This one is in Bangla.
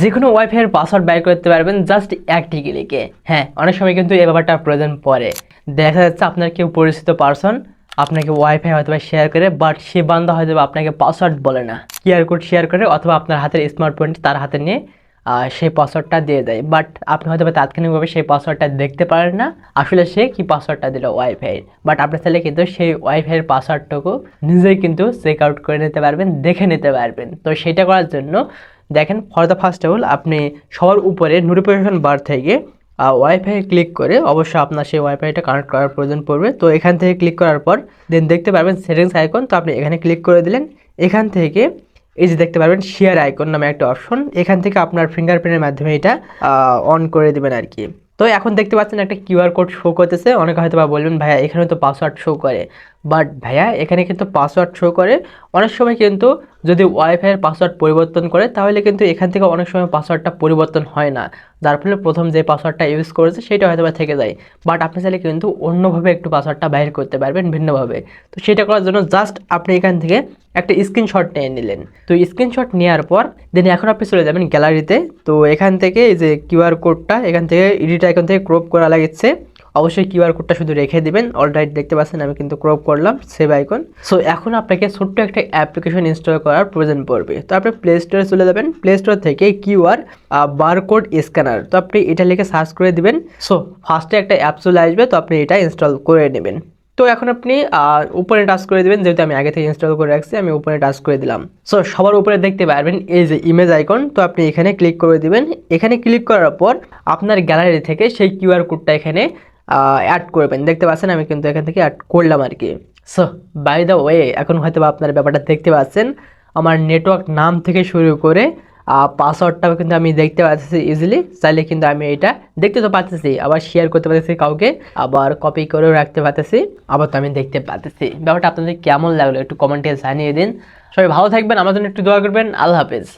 যে কোনো ওয়াইফাইয়ের পাসওয়ার্ড ব্যয় করতে পারবেন জাস্ট একটি ক্লিকে হ্যাঁ অনেক সময় কিন্তু এ ব্যাপারটা প্রয়োজন পড়ে। দেখা যাচ্ছে আপনার কেউ পরিচিত পার্সন আপনাকে ওয়াইফাই হয়তো শেয়ার করে বাট সে বান্ধব হয়তো আপনাকে পাসওয়ার্ড বলে না। কিউআর কোড শেয়ার করে অথবা আপনার হাতের স্মার্টফোনটি তার হাতে নিয়ে সেই পাসওয়ার্ডটা দিয়ে দেয়। বাট আপনি হয়তো তাৎক্ষণিকভাবে সেই পাসওয়ার্ডটা দেখতে পারেন না। আসলে সে কি পাসওয়ার্ডটা দিল ওয়াইফাইয়ের বাট আপনার চাইলে কিন্তু সেই ওয়াইফাইয়ের পাসওয়ার্ডটুকু নিজেই কিন্তু চেক আউট করে নিতে পারবেন, দেখে নিতে পারবেন। তো সেটা করার জন্য দেখেন for the first of all আপনি সবার উপরে নোটিফিকেশন বার থেকে ওয়াইফাই ক্লিক করে অবশ্যই আপনার সেই ওয়াইফাইটা কানেক্ট করার প্রয়োজন পড়বে। তো এখান থেকে ক্লিক করার পর দেন দেখতে পারবেন সেটিংস আইকন তো আপনি এখানে ক্লিক করে দিলেন। এখান থেকে এই যে দেখতে পারবেন শেয়ার আইকন নামে একটা অপশন এখান থেকে আপনার ফিঙ্গারপ্রিন্টের মাধ্যমে এটা অন করে দিবেন আর কি। তো এখন দেখতে পাচ্ছেন একটা কিউআর কোড শো করতেছে, অনেকে হয়তো বা বলবেন, ভাইয়া, এখানে তো পাসওয়ার্ড শো করে। বাট ভাইয়া, এখানে কিন্তু পাসওয়ার্ড শো করে। অনেক সময় কিন্তু যদি ওয়াইফাইয়ের পাসওয়ার্ড পরিবর্তন করে, তাহলে কিন্তু এখান থেকে অনেক সময় পাসওয়ার্ডটা পরিবর্তন হয় না। যার ফলে প্রথম যে পাসওয়ার্ডটা ইউজ করেছে, সেটা হয়তো বা থেকে যায়। বাট আপনি চাইলে কিন্তু অন্যভাবে একটু পাসওয়ার্ডটা বাইর করতে পারবেন ভিন্নভাবে। তো সেটা করার জন্য জাস্ট আপনি এখান থেকে একটা স্ক্রিনশট নিয়ে নিলেন। তো স্ক্রিনশট নেওয়ার পর দেন এখন আপনি চলে যাবেন গ্যালারিতে তো। এখান থেকে এই যে কিউআর কোডটা এখান থেকে এডিট আইকন থেকে ক্রপ করা লাগছে। অবশ্যই কিউআর কোডটা শুধু রেখে দিবেন। অলরাইট দেখতে পাচ্ছেন, আমি কিন্তু ক্রপ করলাম সেভ আইকন সো এখন আপনাকে ছোট্ট একটা অ্যাপ্লিকেশন ইনস্টল করার প্রয়োজন পড়বে। তো আপনি প্লে স্টোরে চলে যাবেন। প্লে স্টোর থেকে কিউআর বারকোড স্ক্যানার তো আপনি এটা লিখে সার্চ করে দিবেন। সো ফার্স্টে একটা অ্যাপ চলে আসবে, তো আপনি এটা ইনস্টল করে নেবেন। তো এখন আপনি উপরে টাচ করে দিবেন। যেহেতু আমি আগে থেকে ইনস্টল করে রাখছি, আমি উপরে টাচ করে দিলাম। সো সবার উপরে দেখতে পারবেন এই যে ইমেজ আইকন তো আপনি এখানে ক্লিক করে দিবেন। এখানে ক্লিক করার পর আপনার গ্যালারি থেকে সেই কিউআর কোডটা এখানে অ্যাড করবেন। দেখতে পাচ্ছেন, আমি কিন্তু এখান থেকে অ্যাড করলাম আর কি। সো বাই দ্য ওয়ে এখন হয়তো আপনার ব্যাপারটা দেখতে পাচ্ছেন, আমার নেটওয়ার্ক নাম থেকে শুরু করে পাসওয়ার্ডটাও কিন্তু আমি দেখতে পাচ্ছি ইজিলি চাইলে কিন্তু আমি এটা দেখতে তো পাচ্ছি, আবার শেয়ার করতে পারতেছি কাউকে, আবার কপি করেও রাখতে পারতেছি আবার তো আমি দেখতে পাচ্ছি। ব্যাপারটা আপনাদের কেমন লাগল একটু কমেন্টে জানিয়ে দিন। সবাই ভালো থাকবেন, আমার জন্য একটু দোয়া করবেন। আল্লাহ হাফেজ।